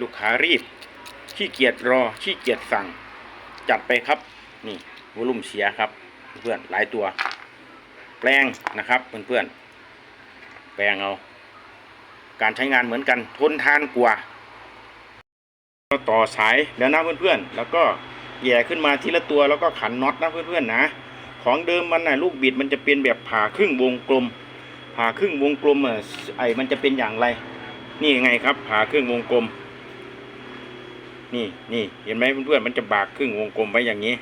ลูกค้ารีบ ขี้เกียจรอ ขี้เกียจสั่ง จัดไปครับ นี่วอลุ่มเสียครับ เพื่อนหลายตัว แปลงนะครับเพื่อนๆ แปลงเอา การใช้งานเหมือนกัน ทนทานกว่าก็ต่อสายแล้วนะเพื่อนๆ แล้วก็แย่ขึ้นมาทีละตัวแล้วก็ขันน็อตนะเพื่อนๆนะ ของเดิมมันนะลูกบิดมันจะเป็นแบบผ่าครึ่งวงกลม ผ่าครึ่งวงกลมอะไอ้มันจะเป็นอย่างไร นี่ยังไงครับผ่าครึ่งวงกลม นี่นี่เห็นไหมเพื่อนๆมันจะบากครึ่งวงกลมไว้อย่างนี้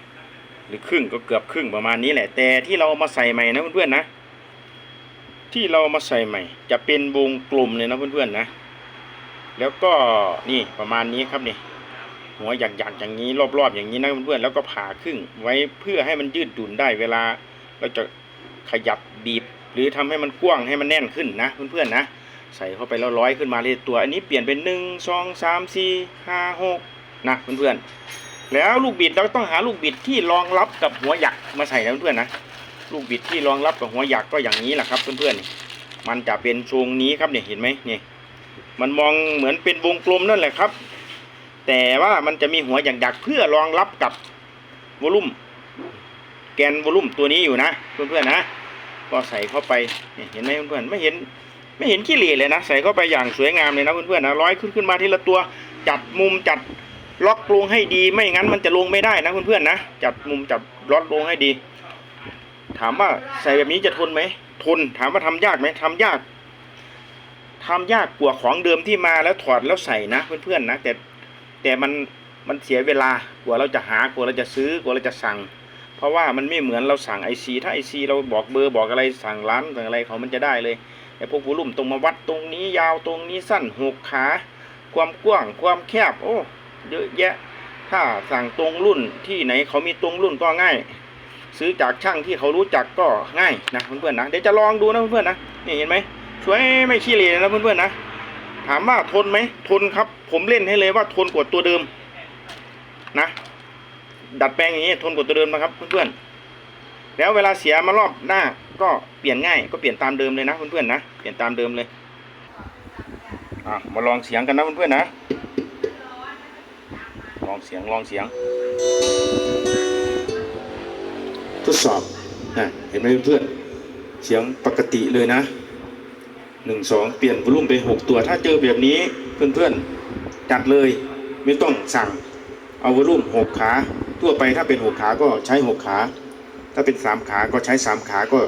หรือครึ่งก็เกือบครึ่งประมาณนี้แหละ แต่ที่เรามาใส่ใหม่นะเพื่อนๆนะที่เรามาใส่ใหม่ จะเป็นวงกลมเลยนะเพื่อนๆนะ แล้วก็นี่ประมาณนี้ครับนี่หัวหยักๆอย่างนี้รอบๆอย่างนี้นะเพื่อนๆแล้วก็ผ่าครึ่งไว้เพื่อให้มันยืดหยุ่นได้เวลา เราจะขยับบีบ หรือทำให้มันกว้างให้มันแน่นขึ้นนะเพื่อนๆนะใส่เข้าไปแล้วร้อยขึ้นมาเลยตัว อันนี้เปลี่ยนเป็นหนึ่งสองสามสี่ห้าหก นะเพื่อนๆแล้วลูกบิดเราต้องหาลูกบิดที่รองรับกับหัวหยักมาใส่นะเพื่อนๆนะลูกบิดที่รองรับกับหัวหยักก็อย่างนี้แหละครับเพื่อนๆนี่มันจะเป็นทรงนี้ครับเนี่ยเห็นไหมนี่มันมองเหมือนเป็นวงกลมนั่นแหละครับ แต่ว่ามันจะมีหัวหยักๆเพื่อรองรับกับวอลุ่มแกนวอลุ่มตัวนี้อยู่นะเพื่อนๆนะก็ใส่เข้าไปเห็นไหมเพื่อนๆไม่เห็นไม่เห็นขี้เหร่เลยนะ ใส่เข้าไปอย่างสวยงามเลยนะเพื่อนๆนะร้อยขึ้นขึ้นมาทีละตัว จัดมุมจัด ล็อกลงให้ดีไม่งั้นมันจะลงไม่ได้นะเพื่อนๆนะจัดมุมจัดล็อกลงให้ดี ถามว่าใส่แบบนี้จะทนไหมทนถามว่าทำยากไหมทำยากทำยากกว่าของเดิมที่มาแล้วถอดแล้วใส่นะเพื่อนๆนะแต่แต่มันมันเสียเวลากว่าเราจะหากว่าเราจะซื้อกว่าเราจะสั่ง เพราะว่ามันไม่เหมือนเราสั่งไอซีถ้าไอซีเราบอกเบอร์บอกอะไรสั่งร้านสั่งอะไรเขามันจะได้เลยแต่พวกวอลุ่มตรงมาวัดตรงนี้ยาวตรงนี้สั้นหกขา ความกว้างความแคบโอ้ เยอะแยะ ถ้าสั่งตรงรุ่นที่ไหนเขามีตรงรุ่นก็ง่าย ซื้อจากช่างที่เขารู้จักก็ง่ายนะเพื่อนๆนะเดี๋ยวจะลองดูนะเพื่อนๆนะนี่เห็นไหมสวยไม่ขี้เหร่นะเพื่อนๆนะถามว่าทนไหมทนครับ ผมเล่นให้เลยว่าทนกว่าตัวเดิม นะ ดัดแปลงอย่างนี้ทนกว่าตัวเดิมนะครับเพื่อนๆแล้วเวลาเสียมารอบหน้า ก็เปลี่ยนง่าย ก็เปลี่ยนตามเดิมเลยนะเพื่อนๆนะเปลี่ยนตามเดิมเลยอะมาลองเสียงกันนะเพื่อนๆนะ ลองเสียงลองเสียง ทดสอบนะเห็นไหมเพื่อนเสียงปกติเลยนะหนึ่งสองเปลี่ยนวอลุ่มไปหกตัว ถ้าเจอแบบนี้เพื่อนๆจัดเลยไม่ต้องสั่งเอาวอลุ่มหกขาทั่วไปถ้าเป็นหกขาก็ใช้หกขา ถ้าเป็นสามขาก็ใช้สามขาก็